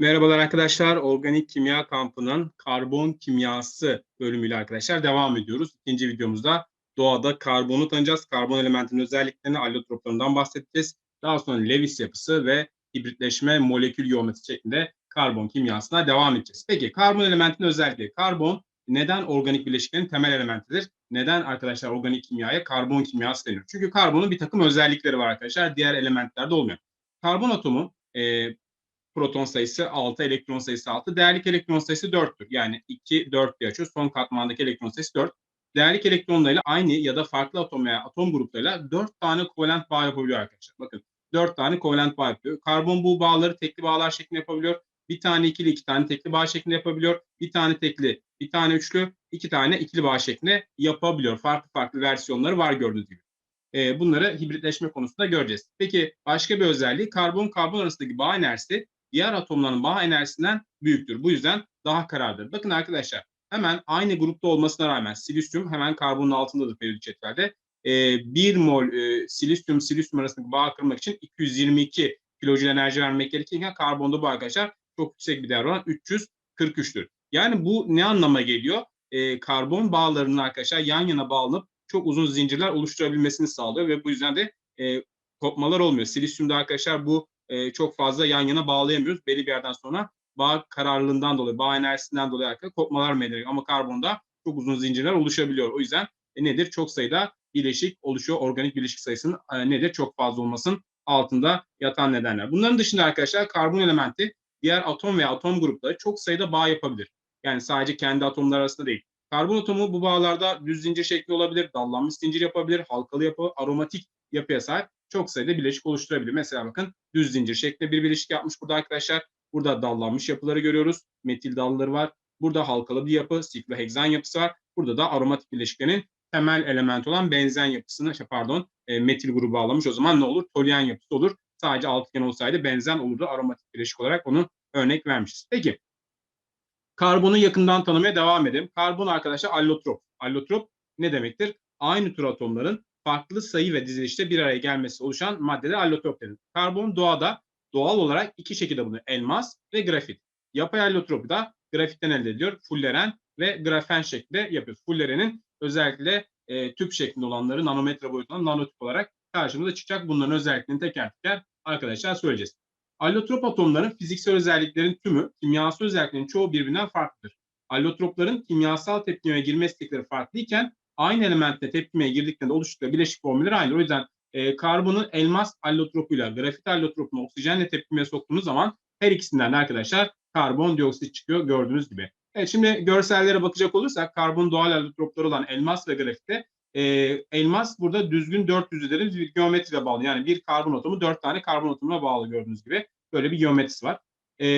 Merhabalar arkadaşlar. Organik Kimya Kampı'nın karbon kimyası bölümüyle arkadaşlar devam ediyoruz. İkinci videomuzda doğada karbonu tanıyacağız. Karbon elementinin özelliklerini, allotroplarından bahsedeceğiz. Daha sonra Lewis yapısı ve hibritleşme molekül geometri şeklinde karbon kimyasına devam edeceğiz. Peki karbon elementinin özellikleri. Karbon neden organik bileşiklerin temel elementidir? Neden arkadaşlar organik kimyaya karbon kimyası deniyor? Çünkü karbonun bir takım özellikleri var arkadaşlar. Diğer elementlerde olmuyor. Karbon atomu e, proton sayısı 6, elektron sayısı 6. Değerlik elektron sayısı 4'tür. Yani 2, 4 diye açıyoruz. Son katmandaki elektron sayısı 4. Değerlik elektronlarıyla aynı ya da farklı atom veya atom gruplarıyla 4 tane kovalent bağ yapabiliyor arkadaşlar. Bakın 4 tane kovalent bağ yapıyor. Karbon bu bağları tekli bağlar şeklinde yapabiliyor. Bir tane ikili, iki tane tekli bağ şeklinde yapabiliyor. Bir tane tekli, bir tane üçlü, iki tane ikili bağ şeklinde yapabiliyor. Farklı farklı versiyonları var gördüğünüz gibi. Ee, bunları hibritleşme konusunda göreceğiz. Peki başka bir özelliği karbon-karbon arasındaki bağ enerjisi diğer atomların bağ enerjisinden büyüktür. Bu yüzden daha kararlıdır. Bakın arkadaşlar hemen aynı grupta olmasına rağmen silisyum hemen karbonun altındadır periyodik cetvelde. E, 1 mol e, silisyum silisyum arasındaki bağ kırmak için 222 kilojül enerji vermek gerekirken karbonda bu arkadaşlar çok yüksek bir değer olan 343'tür. Yani bu ne anlama geliyor? E, karbon bağlarının arkadaşlar yan yana bağlanıp çok uzun zincirler oluşturabilmesini sağlıyor ve bu yüzden de e, kopmalar olmuyor. Silisyumda arkadaşlar bu e, çok fazla yan yana bağlayamıyoruz. Belli bir yerden sonra bağ kararlılığından dolayı, bağ enerjisinden dolayı arkadaşlar kopmalar meydana Ama karbonda çok uzun zincirler oluşabiliyor. O yüzden e, nedir? Çok sayıda bileşik oluşuyor. Organik bileşik sayısının e, nedir? Çok fazla olmasının altında yatan nedenler. Bunların dışında arkadaşlar karbon elementi diğer atom veya atom grupları çok sayıda bağ yapabilir. Yani sadece kendi atomlar arasında değil. Karbon atomu bu bağlarda düz zincir şekli olabilir, dallanmış zincir yapabilir, halkalı yapı, aromatik yapıya sahip çok sayıda bileşik oluşturabilir. Mesela bakın düz zincir şeklinde bir bileşik yapmış burada arkadaşlar. Burada dallanmış yapıları görüyoruz. Metil dalları var. Burada halkalı bir yapı, sikloheksan yapısı var. Burada da aromatik bileşiklerin temel element olan benzen yapısını, şey pardon, e, metil grubu bağlamış. O zaman ne olur? Toluen yapısı olur. Sadece altıgen olsaydı benzen olurdu aromatik bileşik olarak onu örnek vermişiz. Peki. Karbonu yakından tanımaya devam edelim. Karbon arkadaşlar allotrop. Allotrop ne demektir? Aynı tür atomların farklı sayı ve dizilişte bir araya gelmesi oluşan maddede allotrop denir. Karbon doğada doğal olarak iki şekilde bulunuyor. Elmas ve grafit. Yapay allotropu da grafitten elde ediliyor. Fulleren ve grafen şeklinde yapıyoruz. Fullerenin özellikle e, tüp şeklinde olanları nanometre boyutunda nanotüp olarak karşımıza çıkacak. Bunların özelliklerini teker teker arkadaşlar söyleyeceğiz. Allotrop atomların fiziksel özelliklerin tümü, kimyasal özelliklerin çoğu birbirinden farklıdır. Allotropların kimyasal tepkimeye girme istekleri farklıyken aynı elementle tepkimeye girdiklerinde oluştukları bileşik formülleri aynı. O yüzden e, karbonu elmas allotropuyla grafit allotropunu oksijenle tepkimeye soktuğunuz zaman her ikisinden de arkadaşlar karbondioksit çıkıyor gördüğünüz gibi. Evet şimdi görsellere bakacak olursak karbon doğal allotropları olan elmas ve grafitte e, elmas burada düzgün dört yüzeylerin bir geometriyle bağlı. Yani bir karbon atomu dört tane karbon atomuna bağlı gördüğünüz gibi. Böyle bir geometrisi var. E,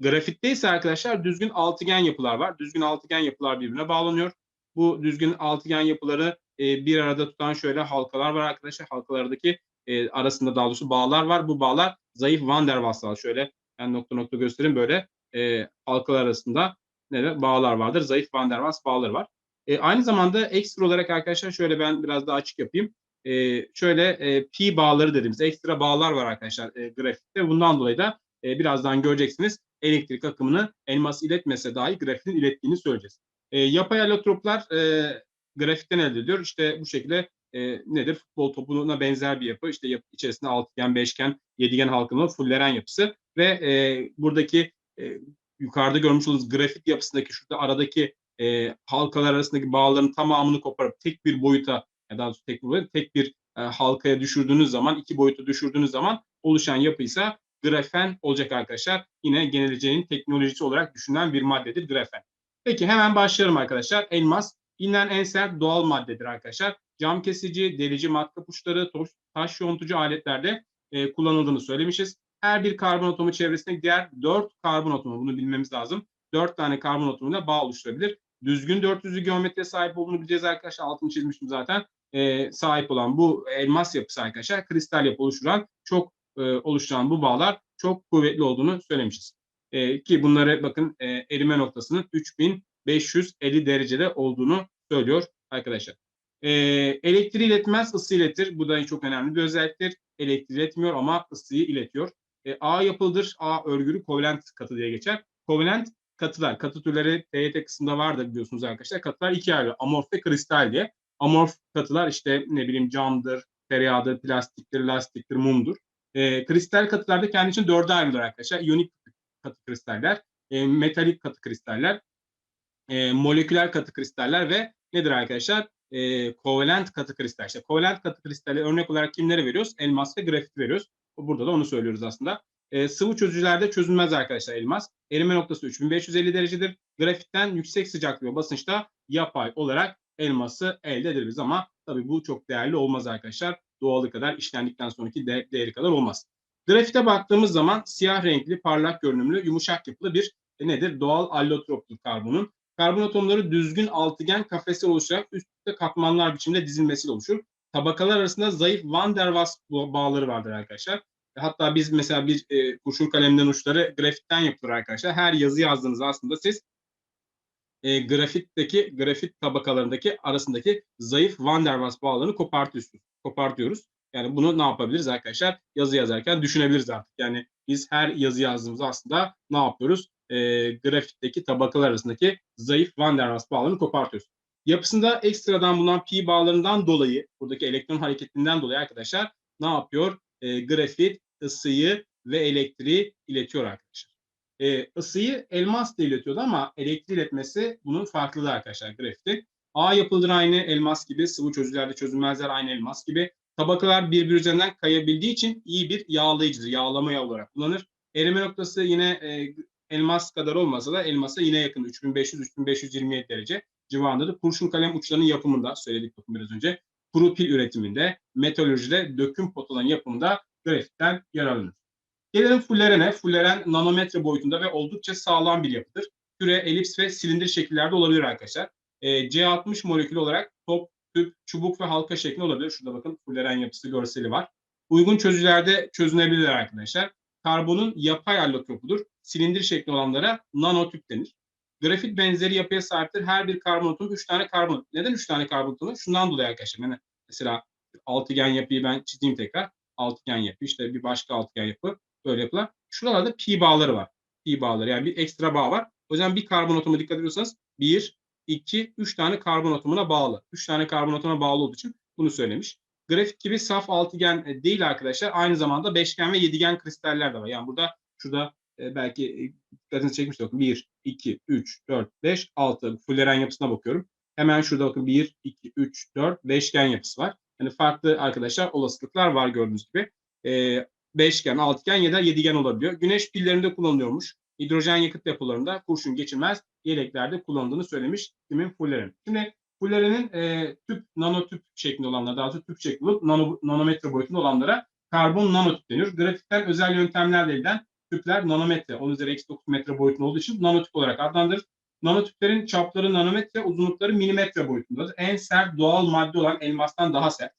grafitte ise arkadaşlar düzgün altıgen yapılar var. Düzgün altıgen yapılar birbirine bağlanıyor. Bu düzgün altıgen yapıları e, bir arada tutan şöyle halkalar var arkadaşlar. Halkalardaki e, arasında daha doğrusu bağlar var. Bu bağlar zayıf Van der Waals Şöyle ben nokta nokta göstereyim böyle e, halkalar arasında ne de bağlar vardır. Zayıf Van der Waals bağları var. E, aynı zamanda ekstra olarak arkadaşlar şöyle ben biraz daha açık yapayım. E, şöyle e, pi bağları dediğimiz ekstra bağlar var arkadaşlar e, grafikte. Bundan dolayı da e, birazdan göreceksiniz elektrik akımını elmas iletmese dahi grafitin ilettiğini söyleyeceğiz. E, yapay allotroplar e, grafikten elde ediyor. İşte bu şekilde e, nedir? Futbol topuna benzer bir yapı. İşte yapı içerisinde altıgen, beşgen, yedigen halkalı fulleren yapısı ve e, buradaki e, yukarıda görmüş olduğunuz grafik yapısındaki şurada aradaki e, halkalar arasındaki bağların tamamını koparıp tek bir boyuta ya da tek bir boyuta, tek bir e, halkaya düşürdüğünüz zaman, iki boyuta düşürdüğünüz zaman oluşan yapıysa grafen olacak arkadaşlar. Yine geneleceğin teknolojisi olarak düşünülen bir maddedir grafen. Peki hemen başlayalım arkadaşlar. Elmas bilinen en sert doğal maddedir arkadaşlar. Cam kesici, delici matkap uçları, taş, yontucu aletlerde e, kullanıldığını söylemişiz. Her bir karbon atomu çevresinde diğer 4 karbon atomu bunu bilmemiz lazım. 4 tane karbon atomuyla bağ oluşturabilir. Düzgün 400'lü geometriye sahip olduğunu bileceğiz arkadaşlar. Altını çizmiştim zaten. E, sahip olan bu elmas yapısı arkadaşlar kristal yapı oluşturan çok e, oluşturan bu bağlar çok kuvvetli olduğunu söylemişiz. E, ki bunları bakın e, erime noktasının 3550 derecede olduğunu söylüyor arkadaşlar. E, elektriği iletmez, ısı iletir. Bu da çok önemli bir özelliktir. Elektriği iletmiyor ama ısıyı iletiyor. E, A yapılıdır. A örgülü kovalent katı diye geçer. Kovalent katılar. Katı türleri TYT kısmında vardır biliyorsunuz arkadaşlar. Katılar ikiye ayrılıyor. Amorf ve kristal diye. Amorf katılar işte ne bileyim camdır, tereyağıdır, plastiktir, lastiktir, mumdur. E, kristal katılarda kendi için dörde ayrılır arkadaşlar. İyonik katı kristaller, e, metalik katı kristaller, e, moleküler katı kristaller ve nedir arkadaşlar? E, kovalent katı kristal. İşte kovalent katı kristalle örnek olarak kimlere veriyoruz? Elmas ve grafit veriyoruz. Burada da onu söylüyoruz aslında. E, sıvı çözücülerde çözülmez arkadaşlar elmas. Erime noktası 3550 derecedir. Grafitten yüksek sıcaklık basınçta yapay olarak elması elde ederiz ama tabii bu çok değerli olmaz arkadaşlar. Doğalı kadar işlendikten sonraki de, değeri kadar olmaz. Grafite baktığımız zaman siyah renkli, parlak görünümlü, yumuşak yapılı bir e, nedir? Doğal allotroptur karbonun. Karbon atomları düzgün altıgen kafesler oluşarak üst üste katmanlar biçiminde dizilmesiyle oluşur. Tabakalar arasında zayıf Van der Waals bağları vardır arkadaşlar. Hatta biz mesela bir e, kurşun kalemden uçları grafitten yapılır arkadaşlar. Her yazı yazdığınız aslında siz e, grafitteki grafit tabakalarındaki arasındaki zayıf Van der Waals bağlarını kopartıyoruz. kopartıyoruz. Yani bunu ne yapabiliriz arkadaşlar? Yazı yazarken düşünebiliriz artık. Yani biz her yazı yazdığımızda aslında ne yapıyoruz? E, grafitteki tabakalar arasındaki zayıf Van der Waals bağlarını kopartıyoruz. Yapısında ekstradan bulunan pi bağlarından dolayı, buradaki elektron hareketinden dolayı arkadaşlar ne yapıyor? E, grafit ısıyı ve elektriği iletiyor arkadaşlar. E, ısıyı elmas da iletiyordu ama elektriği iletmesi bunun farklılığı arkadaşlar grafiti. A yapıldır aynı elmas gibi, sıvı çözülerde çözülmezler aynı elmas gibi. Tabakalar birbiri üzerinden kayabildiği için iyi bir yağlayıcıdır. Yağlama olarak kullanır. Erime noktası yine e, elmas kadar olmasa da elmasa yine yakın 3500-3527 derece civarındadır. Kurşun kalem uçlarının yapımında söyledik bakın biraz önce. Kuru pil üretiminde, metalurjide, döküm potaların yapımında grafitten yararlanır. Gelelim fullerene. Fulleren nanometre boyutunda ve oldukça sağlam bir yapıdır. Küre, elips ve silindir şekillerde olabilir arkadaşlar. E, C60 molekülü olarak top, tüp, çubuk ve halka şeklinde olabilir. Şurada bakın fulleren yapısı görseli var. Uygun çözücülerde çözünebilir arkadaşlar. Karbonun yapay allotropudur. Silindir şekli olanlara nanotüp denir. Grafit benzeri yapıya sahiptir. Her bir karbon atomu 3 tane karbon. Neden 3 tane karbon atomu? Şundan dolayı arkadaşlar. Yani mesela altıgen yapıyı ben çizeyim tekrar. Altıgen yapı işte bir başka altıgen yapı böyle yapılar. Şuralarda pi bağları var. Pi bağları yani bir ekstra bağ var. O yüzden bir karbon atomu dikkat ediyorsanız 1, 2, 3 tane karbon atomuna bağlı. 3 tane karbon atomuna bağlı olduğu için bunu söylemiş. Grafit gibi saf altıgen e, değil arkadaşlar. Aynı zamanda beşgen ve yedigen kristaller de var. Yani burada şurada e, belki e, dikkatinizi çekmiştir. Bakın 1, 2, 3, 4, 5, 6. Fulleren yapısına bakıyorum. Hemen şurada bakın 1, 2, 3, 4 beşgen yapısı var. Yani farklı arkadaşlar olasılıklar var gördüğünüz gibi. E, beşgen, altıgen ya da yedigen olabiliyor. Güneş pillerinde kullanılıyormuş. Hidrojen yakıt depolarında kurşun geçirmez yeleklerde kullanıldığını söylemiş kimin Fuller'in. Şimdi Fuller'in e, tüp, nanotüp şeklinde olanlara, daha doğrusu tüp şeklinde olup nano, nanometre boyutunda olanlara karbon nanotüp deniyor. Grafitten özel yöntemlerle edilen tüpler nanometre, 10 üzeri eksi 9 metre boyutunda olduğu için nanotüp olarak adlandırılır. Nanotüplerin çapları nanometre, uzunlukları milimetre boyutundadır. En sert doğal madde olan elmastan daha sert.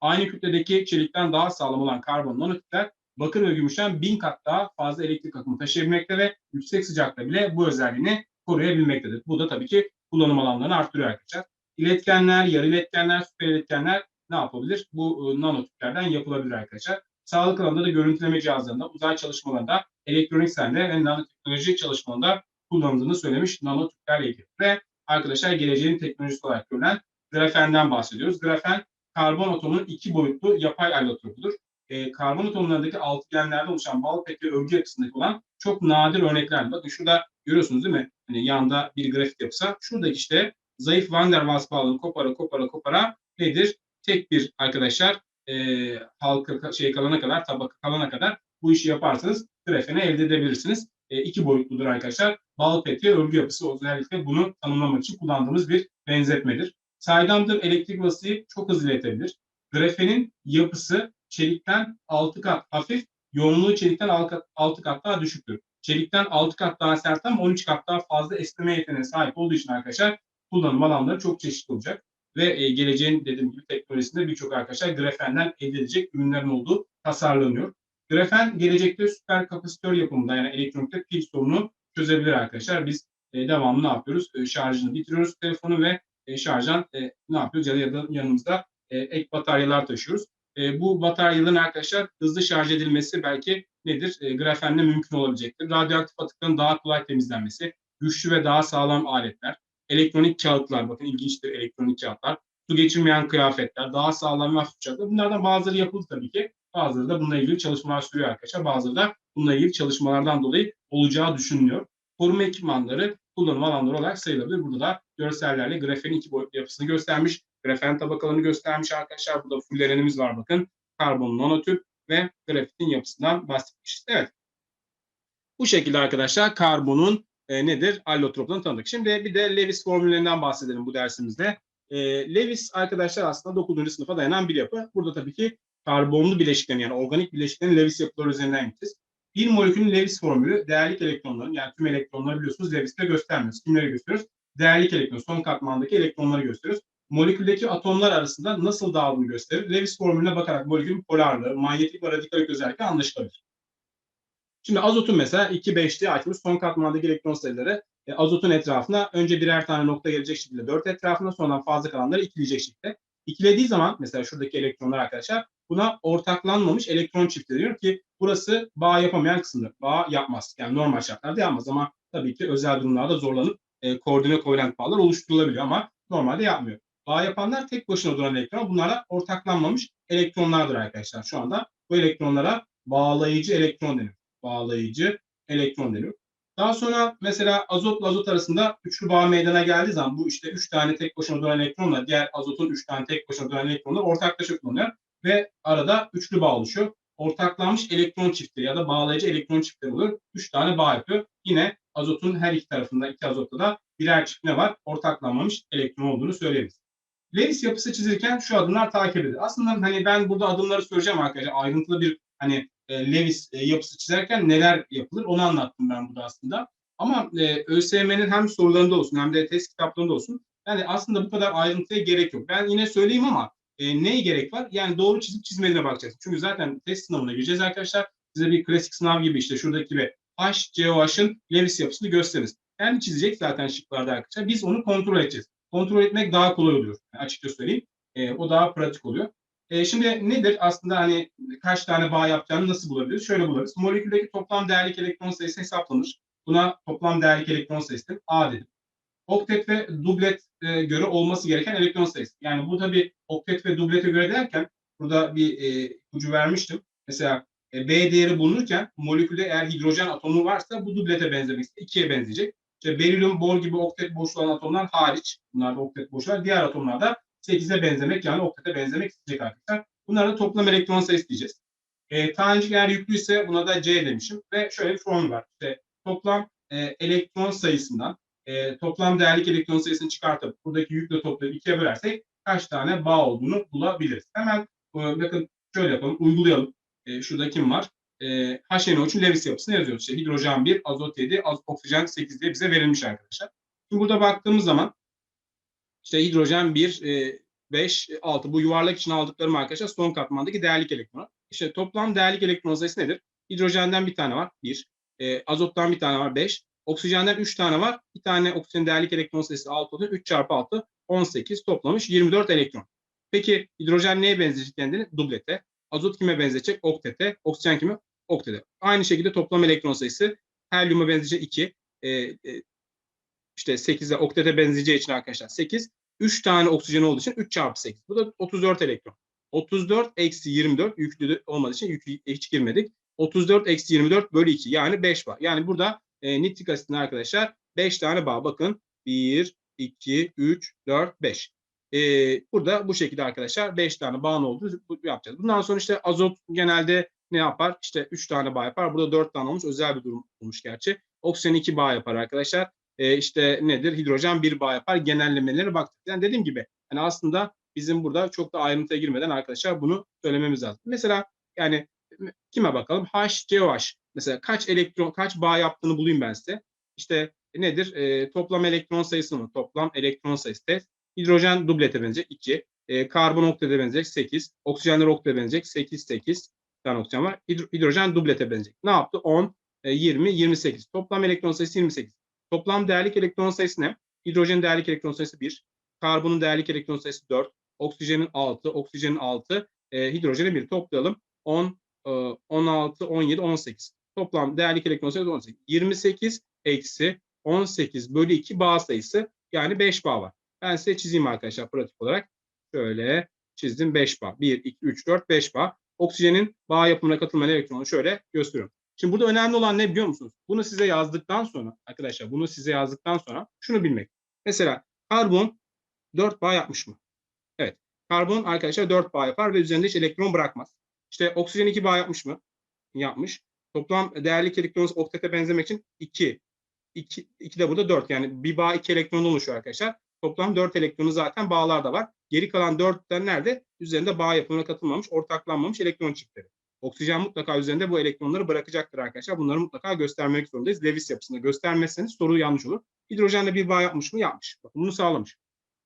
Aynı kütledeki çelikten daha sağlam olan karbon nanotüpler bakır ve gümüşten bin kat daha fazla elektrik akımı taşıyabilmekte ve yüksek sıcakta bile bu özelliğini koruyabilmektedir. Bu da tabii ki kullanım alanlarını arttırıyor arkadaşlar. İletkenler, yarı iletkenler, süper iletkenler ne yapabilir? Bu e, nanotüplerden yapılabilir arkadaşlar. Sağlık alanında da görüntüleme cihazlarında, uzay çalışmalarında, elektronik sende ve nanoteknoloji çalışmalarında kullanıldığını söylemiş nanotüplerle ilgili. Ve arkadaşlar geleceğin teknolojisi olarak görülen grafenden bahsediyoruz. Grafen karbon atomunun iki boyutlu yapay allotropudur. E, karbon atomlarındaki altıgenlerde oluşan bal peki örgü yapısındaki olan çok nadir örnekler. Bakın şurada görüyorsunuz değil mi? Hani yanda bir grafik yapısa. Şuradaki işte zayıf Van der Waals bağlarını kopara kopara kopara nedir? Tek bir arkadaşlar e, halka şey kalana kadar, tabaka kalana kadar bu işi yaparsanız grafeni elde edebilirsiniz. E, iki boyutludur arkadaşlar. Bal peti örgü yapısı özellikle bunu tanımlamak için kullandığımız bir benzetmedir. Saydamdır elektrik basıyı çok hızlı iletebilir. Grafenin yapısı çelikten 6 kat hafif, yoğunluğu çelikten 6 kat daha düşüktür. Çelikten 6 kat daha sert ama 13 kat daha fazla esneme yeteneğine sahip olduğu için arkadaşlar kullanım alanları çok çeşitli olacak. Ve e, geleceğin dediğim gibi teknolojisinde birçok arkadaşlar grafenden elde edecek ürünlerin olduğu tasarlanıyor. Grafen gelecekte süper kapasitör yapımında yani elektronikte pil sorunu çözebilir arkadaşlar. Biz e, devamlı ne yapıyoruz? E, şarjını bitiriyoruz telefonu ve e, şarjan e, ne yapıyoruz? Ya da yanımızda e, ek bataryalar taşıyoruz. E, bu bataryaların arkadaşlar hızlı şarj edilmesi belki nedir? E, grafenle mümkün olabilecektir. Radyoaktif atıkların daha kolay temizlenmesi, güçlü ve daha sağlam aletler, elektronik kağıtlar, bakın ilginçtir elektronik kağıtlar, su geçirmeyen kıyafetler, daha sağlam ve hafif uçaklar. Bunlardan bazıları yapıldı tabii ki. Bazıları da bununla ilgili çalışmalar sürüyor arkadaşlar. Bazıları da bununla ilgili çalışmalardan dolayı olacağı düşünülüyor. Koruma ekipmanları kullanım alanları olarak sayılabilir. Burada da görsellerle grafenin iki boyutlu yapısını göstermiş. Grafen tabakalarını göstermiş arkadaşlar. Burada fullerenimiz var bakın. Karbon nanotüp ve grafitin yapısından bahsetmişiz. Evet. Bu şekilde arkadaşlar karbonun e, nedir? Allotroplarını tanıdık. Şimdi bir de Lewis formüllerinden bahsedelim bu dersimizde. E, Lewis arkadaşlar aslında 9. sınıfa dayanan bir yapı. Burada tabii ki karbonlu bileşiklerin yani organik bileşiklerin Lewis yapıları üzerinden gideceğiz. Bir molekülün Lewis formülü değerlik elektronların yani tüm elektronları biliyorsunuz Lewis'te göstermiyoruz. Kimleri gösteriyoruz? Değerlik elektron, son katmandaki elektronları gösteriyoruz. Moleküldeki atomlar arasında nasıl dağıldığını gösterir. Lewis formülüne bakarak molekülün polarlığı, manyetik ve radikalik özellikleri anlaşılabilir. Şimdi azotun mesela 2-5'liğe açmış son katmandaki elektron sayıları e, azotun etrafına önce birer tane nokta gelecek şekilde 4 etrafına sonradan fazla kalanları ikileyecek şekilde. İkilediği zaman mesela şuradaki elektronlar arkadaşlar buna ortaklanmamış elektron çiftleri diyor ki burası bağ yapamayan kısımdır. Bağ yapmaz. Yani normal şartlarda yapmaz ama tabii ki özel durumlarda zorlanıp e, koordine kovalent bağlar oluşturulabiliyor ama normalde yapmıyor. Bağ yapanlar tek başına duran elektron. Bunlara ortaklanmamış elektronlardır arkadaşlar. Şu anda bu elektronlara bağlayıcı elektron deniyor. Bağlayıcı elektron deniyor. Daha sonra mesela azotla azot arasında üçlü bağ meydana geldiği zaman bu işte üç tane tek başına duran elektronla diğer azotun üç tane tek başına duran elektronlar ortaklaşa kullanıyor ve arada üçlü bağ oluşuyor. Ortaklanmış elektron çiftleri ya da bağlayıcı elektron çiftleri oluyor. Üç tane bağ yapıyor. Yine azotun her iki tarafında iki azotta da birer çift ne var? Ortaklanmamış elektron olduğunu söyleyebiliriz. Lewis yapısı çizilirken şu adımlar takip edilir. Aslında hani ben burada adımları söyleyeceğim arkadaşlar. Ayrıntılı bir hani e, Lewis e, yapısı çizerken neler yapılır onu anlattım ben burada aslında. Ama e, ÖSYM'nin hem sorularında olsun hem de test kitaplarında olsun yani aslında bu kadar ayrıntıya gerek yok. Ben yine söyleyeyim ama e, neye gerek var? Yani doğru çizip çizmediğine bakacağız. Çünkü zaten test sınavına gireceğiz arkadaşlar. Size bir klasik sınav gibi işte şuradaki gibi H, COH'ın Lewis yapısını gösteririz. Kendi çizecek zaten şıklarda arkadaşlar. Biz onu kontrol edeceğiz. Kontrol etmek daha kolay oluyor. Yani açıkça söyleyeyim. E, o daha pratik oluyor. E, şimdi nedir aslında hani kaç tane bağ yapacağını nasıl bulabiliriz? Şöyle buluruz. Moleküldeki toplam değerlik elektron sayısı hesaplanır. Buna toplam değerlik elektron sayısı A dedim. Oktet ve dublet e, göre olması gereken elektron sayısı. Yani bu tabi oktet ve dublete göre derken burada bir e, ipucu vermiştim. Mesela e, B değeri bulunurken molekülde eğer hidrojen atomu varsa bu dublete benzemek ikiye benzeyecek. İşte berilyum, bor gibi oktet boşluğu olan atomlar hariç, bunlarda oktet boşluğu diğer atomlarda 8'e benzemek yani oktete benzemek isteyecek arkadaşlar. Bunlarda toplam elektron sayısı diyeceğiz. E, tanecik eğer yüklüyse buna da C demişim ve şöyle bir formül var. İşte toplam e, elektron sayısından e, toplam değerlik elektron sayısını çıkartıp buradaki yükle toplayıp ikiye bölersek kaç tane bağ olduğunu bulabiliriz. Hemen e, bakın şöyle yapalım, uygulayalım. E, şurada kim var? E, HNO3'ün Lewis yapısını yazıyoruz. İşte hidrojen 1, azot 7, az, oksijen 8 diye bize verilmiş arkadaşlar. Şimdi burada baktığımız zaman işte hidrojen 1, e, 5, 6 bu yuvarlak için aldıklarım arkadaşlar son katmandaki değerlik elektron. İşte toplam değerlik elektron sayısı nedir? Hidrojenden bir tane var 1, e, azottan bir tane var 5, oksijenden 3 tane var. Bir tane oksijen değerlik elektron sayısı 6 oluyor. 3 çarpı 6 18 toplamış 24 elektron. Peki hidrojen neye benzeyecek kendini? Dublete. Azot kime benzeyecek? Oktete. Oksijen kime? Oktete. Aynı şekilde toplam elektron sayısı helyuma benzeyecek 2. E, e, işte 8'e oktete benzeyeceği için arkadaşlar 8. 3 tane oksijen olduğu için 3 çarpı 8. Bu da 34 elektron. 34 eksi 24 yüklü olmadığı için yüklü hiç girmedik. 34 eksi 24 bölü 2 yani 5 var. Yani burada e, nitrik asitinde arkadaşlar 5 tane bağ. Bakın 1, 2, 3, 4, 5. E, burada bu şekilde arkadaşlar 5 tane bağın olduğu yapacağız. Bundan sonra işte azot genelde ne yapar? İşte 3 tane bağ yapar. Burada 4 tane olmuş. Özel bir durum olmuş gerçi. Oksijen 2 bağ yapar arkadaşlar. E, işte nedir? Hidrojen 1 bağ yapar. Genellemelerine baktık. Yani dediğim gibi hani aslında bizim burada çok da ayrıntıya girmeden arkadaşlar bunu söylememiz lazım. Mesela yani kime bakalım? HCOH. Mesela kaç elektron, kaç bağ yaptığını bulayım ben size. İşte nedir? E, toplam elektron sayısı mı? Toplam elektron sayısı test. Hidrojen dublete benzeyecek 2. E, karbon oktete benzeyecek 8. Oksijenler oktete benzeyecek 8, 8. Bir tane oksijen var. Hidro, hidrojen dublete benzeyecek. Ne yaptı? 10, e, 20, 28. Toplam elektron sayısı 28. Toplam değerlik elektron sayısı ne? Hidrojenin değerlik elektron sayısı 1. Karbonun değerlik elektron sayısı 4. Oksijenin 6. Oksijenin 6. e, hidrojeni 1 toplayalım. 10, e, 16, 17, 18. Toplam değerli elektron sayısı 18. 28 eksi 18 bölü 2 bağ sayısı yani 5 bağ var. Ben size çizeyim arkadaşlar pratik olarak. Şöyle çizdim 5 bağ. 1, 2, 3, 4, 5 bağ. Oksijenin bağ yapımına katılmayan elektronu şöyle gösteriyorum. Şimdi burada önemli olan ne biliyor musunuz? Bunu size yazdıktan sonra arkadaşlar bunu size yazdıktan sonra şunu bilmek. Mesela karbon 4 bağ yapmış mı? Evet. Karbon arkadaşlar 4 bağ yapar ve üzerinde hiç elektron bırakmaz. İşte oksijen 2 bağ yapmış mı? Yapmış. Toplam değerli elektron oktete benzemek için 2. 2, 2 de burada 4. Yani bir bağ 2 elektron oluşuyor arkadaşlar. Toplam 4 elektronu zaten bağlarda var. Geri kalan 4'ten nerede? Üzerinde bağ yapımına katılmamış, ortaklanmamış elektron çiftleri. Oksijen mutlaka üzerinde bu elektronları bırakacaktır arkadaşlar. Bunları mutlaka göstermek zorundayız. Lewis yapısında göstermezseniz soru yanlış olur. Hidrojenle bir bağ yapmış mı? Yapmış. Bakın bunu sağlamış.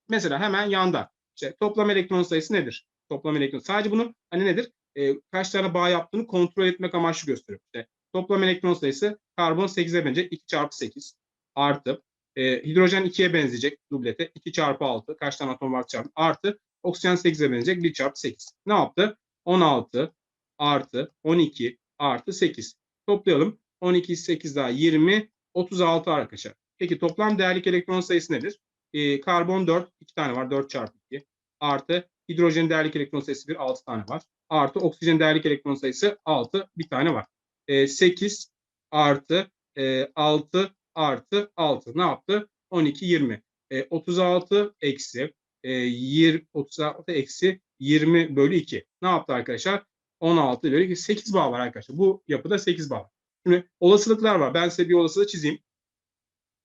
Mesela hemen yanda işte toplam elektron sayısı nedir? Toplam elektron. Sadece bunun hani nedir? E, kaç tane bağ yaptığını kontrol etmek amaçlı gösteriyor. İşte toplam elektron sayısı karbon 8'e benzeyecek 2 çarpı 8 artı e, hidrojen 2'ye benzeyecek dublete 2 çarpı 6 kaç tane atom var çarpı artı oksijen 8'e benzeyecek 1 çarpı 8. Ne yaptı? 16 artı 12 artı 8. Toplayalım. 12, 8 daha 20, 36 arkadaşlar. Peki toplam değerlik elektron sayısı nedir? Ee, karbon 4, 2 tane var. 4 çarpı 2. Artı hidrojen değerlik elektron sayısı 1, 6 tane var. Artı oksijen değerlik elektron sayısı 6, bir tane var. Ee, 8 artı e, 6 artı 6. Ne yaptı? 12, 20. E, 36 eksi e, 20, 36 eksi 20 bölü 2. Ne yaptı arkadaşlar? 16 bölü 8 bağ var arkadaşlar. Bu yapıda 8 bağ var. Şimdi olasılıklar var. Ben size bir olasılığı çizeyim.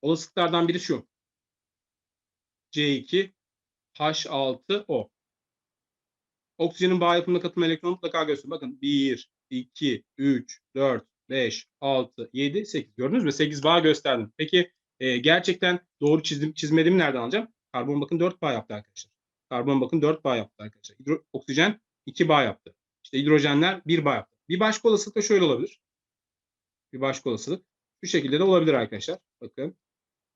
Olasılıklardan biri şu. C2 H6O. Oksijenin bağ yapımına katılma elektronu mutlaka gösterin. Bakın 1, 2, 3, 4, 5, 6, 7, 8. Gördünüz mü? 8 bağ gösterdim. Peki e, gerçekten doğru çizdim, çizmediğimi nereden alacağım? Karbon bakın 4 bağ yaptı arkadaşlar. Karbon bakın 4 bağ yaptı arkadaşlar. Hidro, oksijen 2 bağ yaptı. İşte hidrojenler 1 bağ yaptı. Bir başka olasılık da şöyle olabilir. Bir başka olasılık. Şu şekilde de olabilir arkadaşlar. Bakın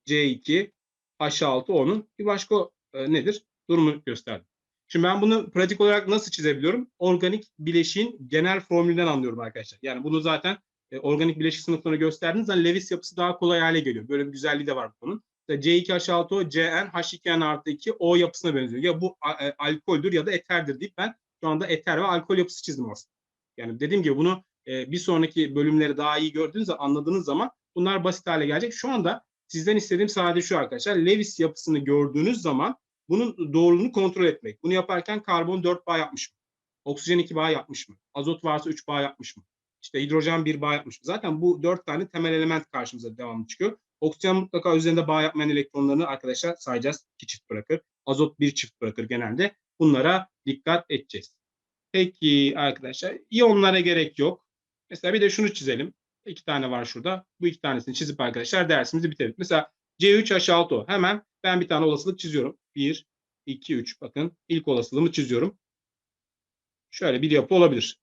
C2 H6O'nun bir başka e, nedir? Durumu gösterdim. Şimdi ben bunu pratik olarak nasıl çizebiliyorum? Organik bileşiğin genel formülünden anlıyorum arkadaşlar. Yani bunu zaten e, organik bileşik sınıflarına gösterdiğiniz zaman Lewis yapısı daha kolay hale geliyor. Böyle bir güzelliği de var bunun. C2H6O, CN, H2N artı 2 O yapısına benziyor. Ya bu e, alkoldür ya da eterdir deyip ben şu anda eter ve alkol yapısı çizdim aslında. Yani dediğim gibi bunu e, bir sonraki bölümleri daha iyi gördüğünüz zaman, anladığınız zaman bunlar basit hale gelecek. Şu anda sizden istediğim sadece şu arkadaşlar. Lewis yapısını gördüğünüz zaman bunun doğruluğunu kontrol etmek. Bunu yaparken karbon 4 bağ yapmış mı? Oksijen 2 bağ yapmış mı? Azot varsa 3 bağ yapmış mı? İşte hidrojen 1 bağ yapmış mı? Zaten bu 4 tane temel element karşımıza devamlı çıkıyor. Oksijen mutlaka üzerinde bağ yapmayan elektronlarını arkadaşlar sayacağız. 2 çift bırakır. Azot 1 çift bırakır genelde. Bunlara dikkat edeceğiz. Peki arkadaşlar iyonlara gerek yok. Mesela bir de şunu çizelim. İki tane var şurada. Bu iki tanesini çizip arkadaşlar dersimizi bitirelim. Mesela C3H6O. Hemen ben bir tane olasılık çiziyorum. 1, 2, 3. Bakın ilk olasılığımı çiziyorum. Şöyle bir yapı olabilir.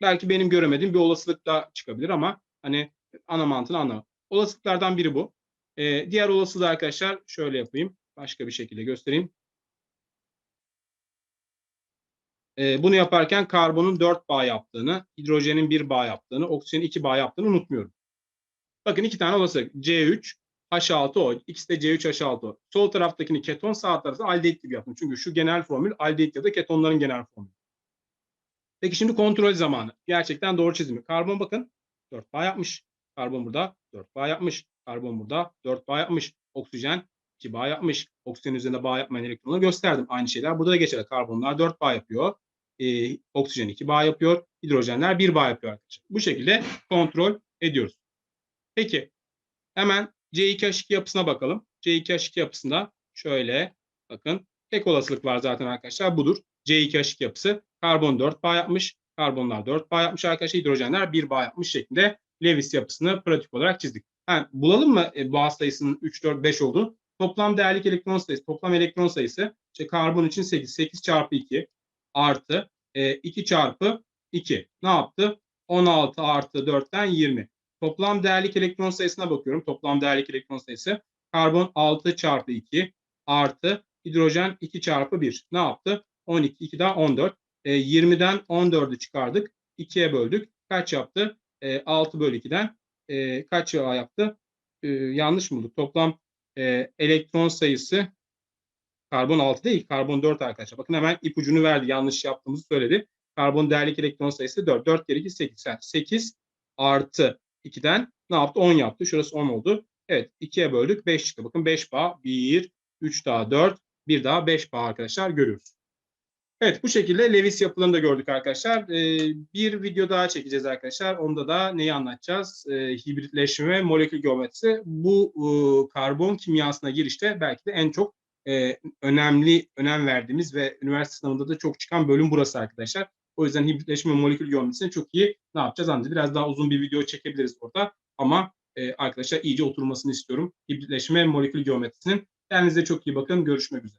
Belki benim göremediğim bir olasılık da çıkabilir ama hani ana mantığını anlamam. Olasılıklardan biri bu. Ee, diğer olasılığı arkadaşlar şöyle yapayım. Başka bir şekilde göstereyim. Ee, bunu yaparken karbonun 4 bağ yaptığını, hidrojenin 1 bağ yaptığını, oksijenin 2 bağ yaptığını unutmuyorum. Bakın iki tane olasılık. C3, H6O. İkisi de C3H6O. Sol taraftakini keton, sağ tarafı aldehit gibi yaptım. Çünkü şu genel formül aldehit ya da ketonların genel formülü. Peki şimdi kontrol zamanı. Gerçekten doğru çizimi. Karbon bakın 4 bağ yapmış. Karbon burada 4 bağ yapmış. Karbon burada 4 bağ yapmış. Oksijen 2 bağ yapmış. Oksijen üzerinde bağ yapmayan elektronları gösterdim. Aynı şeyler burada da geçer. Karbonlar 4 bağ yapıyor. Ee, oksijen 2 bağ yapıyor. Hidrojenler 1 bağ yapıyor arkadaşlar. Bu şekilde kontrol ediyoruz. Peki hemen C2H2 yapısına bakalım. C2H2 yapısında şöyle bakın tek olasılık var zaten arkadaşlar budur. C2H2 yapısı karbon 4 bağ yapmış. Karbonlar 4 bağ yapmış arkadaşlar. Hidrojenler 1 bağ yapmış şeklinde Lewis yapısını pratik olarak çizdik. Ha, bulalım mı e, bağ sayısının 3, 4, 5 olduğunu? Toplam değerlik elektron sayısı, toplam elektron sayısı işte karbon için 8, 8 çarpı 2 artı e, 2 çarpı 2. Ne yaptı? 16 artı 4'ten 20. Toplam değerlik elektron sayısına bakıyorum. Toplam değerlik elektron sayısı karbon 6 çarpı 2 artı hidrojen 2 çarpı 1. Ne yaptı? 12, 2 daha 14. E, 20'den 14'ü çıkardık. 2'ye böldük. Kaç yaptı? E, 6 bölü 2'den e, kaç yaptı? E, yanlış mı bulduk? Toplam e, elektron sayısı karbon 6 değil, karbon 4 arkadaşlar. Bakın hemen ipucunu verdi. Yanlış yaptığımızı söyledi. Karbon değerlik elektron sayısı 4. 4 kere 2 8. Yani 8 artı 2'den ne yaptı? 10 yaptı. Şurası 10 oldu. Evet 2'ye böldük 5 çıktı. Bakın 5 bağ 1, 3 daha 4, 1 daha 5 bağ arkadaşlar görüyoruz. Evet bu şekilde Lewis yapılarını da gördük arkadaşlar. Ee, bir video daha çekeceğiz arkadaşlar. Onda da neyi anlatacağız? Ee, hibritleşme molekül geometrisi. Bu e, karbon kimyasına girişte belki de en çok e, önemli, önem verdiğimiz ve üniversite sınavında da çok çıkan bölüm burası arkadaşlar. O yüzden hibritleşme molekül geometrisini çok iyi ne yapacağız? Anca biraz daha uzun bir video çekebiliriz orada. Ama e, arkadaşlar iyice oturmasını istiyorum. Hibritleşme molekül geometrisinin. Kendinize çok iyi bakın. Görüşmek üzere.